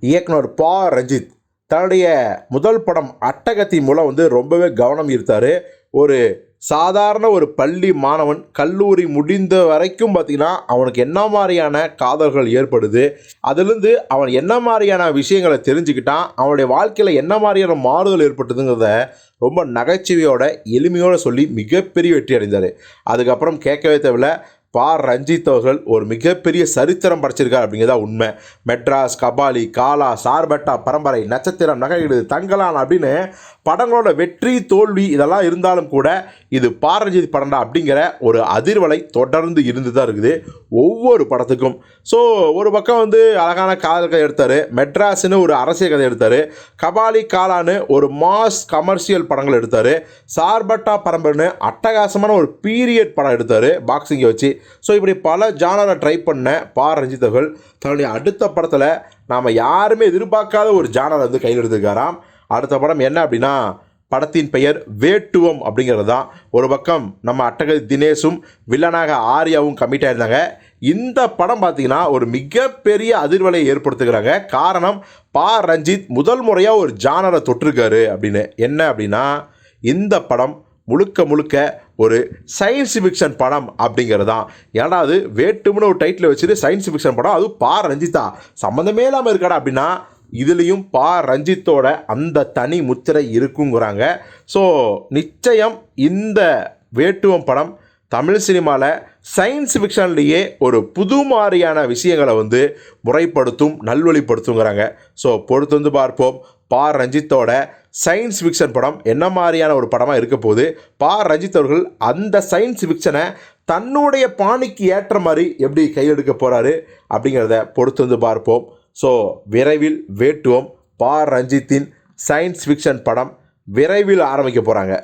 இயக்குனர் பா. ரஞ்சித் தன்னுடைய முதல் படம் அட்டகத்தி மூலம் வந்து ரொம்பவே கவனம் ஈர்த்தார். ஒரு சாதாரண ஒரு பள்ளி மாணவன் கல்லூரி முடிந்த வரைக்கும் பார்த்திங்கன்னா அவனுக்கு என்ன மாதிரியான காதல்கள் ஏற்படுது அதுலேருந்து அவன் என்ன மாதிரியான விஷயங்களை தெரிஞ்சுக்கிட்டான் அவனுடைய வாழ்க்கையில் என்ன மாதிரியான மாறுதல் ஏற்பட்டதுங்கிறத ரொம்ப நகைச்சுவையோட எளிமையோடு சொல்லி மிகப்பெரிய வெற்றி அடைந்தார். அதுக்கப்புறம் கேட்கவே தேவையில்ல. பா ரஞ்சித் அவர்கள் ஒரு மிகப்பெரிய சரித்திரம் படைச்சிருக்கார் அப்படிங்கிறதா உண்மை. மெட்ராஸ் கபாலி காலா சார்பட்டா பரம்பரை நட்சத்திரம் நகையிடு தங்கலான் அப்படின்னு படங்களோட வெற்றி தோல்வி இதெல்லாம் இருந்தாலும் கூட இது பா ரஞ்சித் படம்டா அப்படிங்கிற ஒரு அதிர்வலை தொடர்ந்து இருந்து தான் இருக்குது ஒவ்வொரு படத்துக்கும். ஸோ ஒரு பக்கம் வந்து அழகான காதல் கதை எடுத்தார் மெட்ராஸ்னு ஒரு அரசியல் கதை எடுத்தார் கபாலி காலான்னு ஒரு மாஸ் கமர்ஷியல் படங்கள் எடுத்தார் சார்பட்டா பரம்பரைன்னு அட்டகாசமான ஒரு பீரியட் படம் எடுத்தார் பாக்ஸிங்கை வச்சு. ஸோ இப்படி பல ஜானரை ட்ரை பண்ண பா. ரஞ்சித் அவர்கள் தன்னுடைய அடுத்த படத்தில் நாம் யாருமே எதிர்பார்க்காத ஒரு ஜானரை வந்து கையில் எடுத்துருக்காராம். அடுத்த படம் என்ன அப்படின்னா படத்தின் பெயர் வேட்டுவம் அப்படிங்கிறது தான் ஒரு பக்கம் நம்ம அட்டகதி தினேஷும் வில்லனாக ஆர்யாவும் கமிட் ஆயிருந்தாங்க. இந்த படம் பார்த்திங்கன்னா ஒரு மிகப்பெரிய அதிர்வலையை ஏற்படுத்துகிறாங்க. காரணம் பா. ரஞ்சித் முதல் முறையாக ஒரு ஜானரை தொட்டிருக்காரு அப்படின்னு. என்ன அப்படின்னா இந்த படம் முழுக்க முழுக்க ஒரு சயின்ஸ் ஃபிக்ஷன் படம் அப்படிங்கிறது தான். ஏன்னா அது வேட்டும்னு ஒரு டைட்டில் வச்சுட்டு சயின்ஸ் ஃபிக்ஷன் படம்? அதுவும் பா. ரஞ்சித்தா. சம்மந்தமே இல்லாமல் இருக்காடா அப்படின்னா இதுலேயும் பா. ரஞ்சித்தோட அந்த தனி முத்திரை இருக்குங்கிறாங்க. ஸோ நிச்சயம் இந்த வேட்டுவம் படம் தமிழ் சினிமாவில் சயின்ஸ் ஃபிக்ஷன்லேயே ஒரு புது மாதிரியான விஷயங்களை வந்து முறைப்படுத்தும் நல்வழிப்படுத்துங்கிறாங்க. ஸோ பொறுத்து வந்து பார்ப்போம். பா. ரஞ்சித்தோட சயின்ஸ் ஃபிக்ஷன் படம் என்ன மாதிரியான ஒரு படமாக இருக்க போது பா. ரஞ்சித் அவர்கள் அந்த சயின்ஸ் ஃபிக்ஷனை தன்னுடைய பாணிக்கு ஏற்ற மாதிரி எப்படி கையெடுக்க போகிறாரு அப்படிங்கிறத பொறுத்து வந்து பார்ப்போம். ஸோ விரைவில் வேட்டுவோம். பா. ரஞ்சித்தின் சயின்ஸ் ஃபிக்ஷன் படம் விரைவில் ஆரம்பிக்க போகிறாங்க